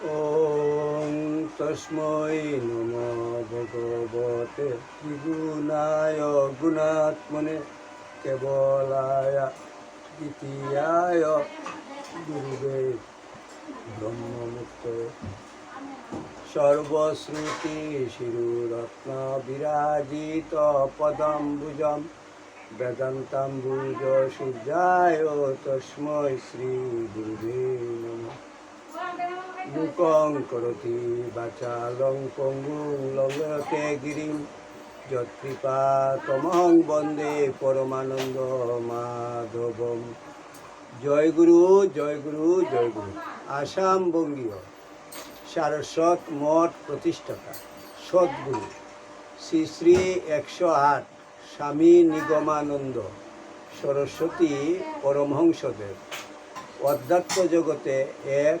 ॐ तस्मै नमो भगवते त्रिगुणाय गुणात्मने केवलाय द्वितीयाय गुरुवे ब्रह्ममुक्ते सर्वश्रुतिशिरुरत्नविराजितपदम्बुजं वेदन्ताम्बुजसूर्याय तस्मै श्रीगुरुवे नमः মুকং করতি বাচালং পঙ্গুং লঙ্ঘতে গিরিম। যৎকৃপা তমহং বন্দে পরমানন্দ মাধবম। জয় গুরু জয় গুরু জয় গুরু। আসাম বঙ্গীয়। সারস্বত মঠ প্রতিষ্ঠাতা। সদ্গুরু। শ্রী শ্রী একশো আট স্বামী নিগমানন্দ। সরস্বতী পরমহংসদেব। অধ্যাত্ম জগতে এক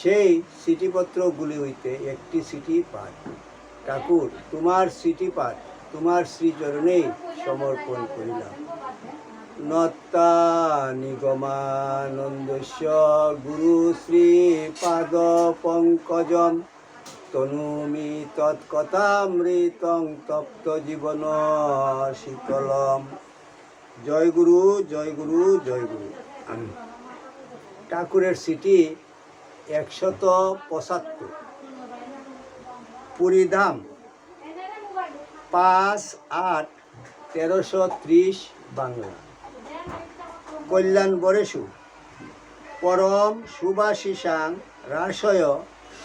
সেই চিঠিপত্রগুলি হইতে একটি চিঠি পাঠ। ঠাকুর, তোমার চিঠি পাঠ, তোমার শ্রীচরণেই সমর্পণ করিলাম। নত্তা নিগমানন্দস্য গুরু শ্রী পাদ পঙ্কজম, তনুমি তৎকথামৃতং তপ্ত জীবন শীতলম। জয় গুরু জয় গুরু জয় গুরু। ঠাকুরের সিটি একশত পঁচাত্তর। পুরীধাম পাঁচ আট তেরোশো ত্রিশ বাংলা। কল্যাণ বরেশু, পরম সুভাষিসাং রাসয়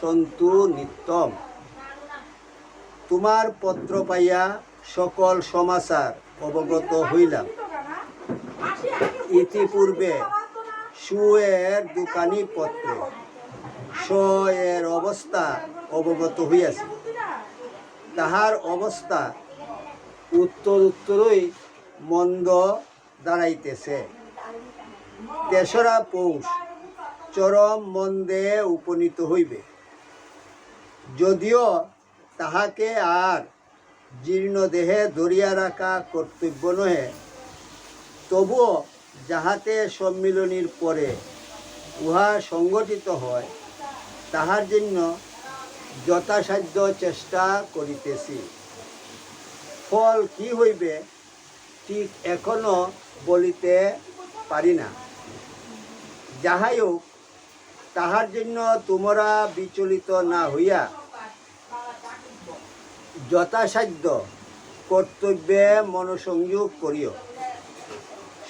সন্তু নিত্যম। তোমার পত্র পাইয়া সকল সমাচার অবগত হইলাম। ইতিপূর্বে সুয়ের দোকানি পত্র। এর অবস্থা অবগত হইয়াছে। তাহার অবস্থা উত্তর উত্তরই মন্দ দাঁড়াইতেছে। তেসরা পৌষ, চরম মন্দে উপনীত হইবে। যদিও তাহাকে আর জীর্ণ দেহে ধরিয়া রাখা কর্তব্য নহে, তবুও যাহাতে সম্মিলনীর পরে উহা সংগঠিত হয় তাহার জন্য যথাসাধ্য চেষ্টা করিতেছি। ফল কি হইবে, ঠিক এখনও বলিতে পারি না। যাহাই হোক, তাহার জন্য তোমরা বিচলিত না হইয়া যথাসাধ্য কর্তব্যে মনোসংযোগ করিও।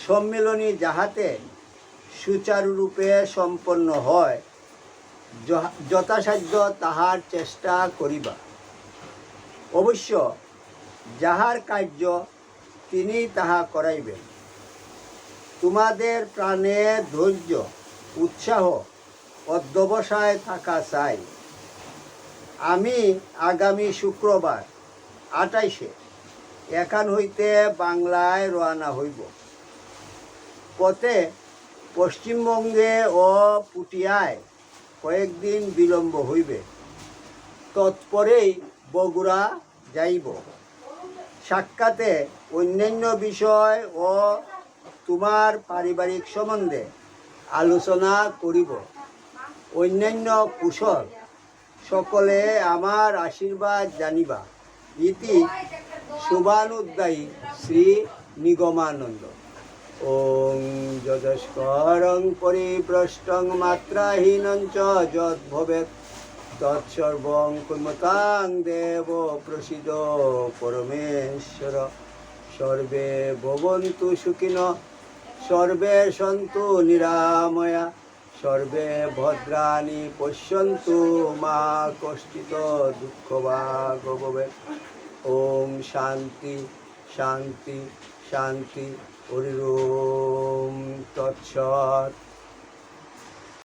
সম্মেলনী যাহাতে সুচারুরূপে সম্পন্ন হয় যথাসাধ্য তাহার চেষ্টা করিবা। অবশ্য যাহার কার্য তিনি তাহা করাইবেন। তোমাদের প্রাণে ধৈর্য, উৎসাহ, অধ্যবসায় থাকা চাই। আমি আগামী শুক্রবার আটাইশে এখান হইতে বাংলায় রওনা হইব। পথে পশ্চিমবঙ্গে ও পুটিয়ায় কয়েকদিন বিলম্ব হইবে। তৎপরেই বগুড়া যাইব। সাক্ষাতে অন্যান্য বিষয় ও তোমার পারিবারিক সম্বন্ধে আলোচনা করিব। অন্যান্য কুশল সকলে আমার আশীর্বাদ জানিবা। ইতি শুভানুদ্দায়ী শ্রী নিগমানন্দ। ওং যজস্করং পরিভ্রষ্টং মাত্রাহীনং চ যদ্ভবেৎ। তৎসর্বং কুর্মতাং দেব প্রসিদ পরমেশ্বর। সর্বে ভবন্তু সুখিন, সর্বে সন্তু নিরাময়া, সর্বে ভদ্রাণি পশ্যন্তু মা কষ্টিত দুঃখ বা ভবেৎ ওম শান্তি শান্তি শান্তি হরি ওম তৎসৎ।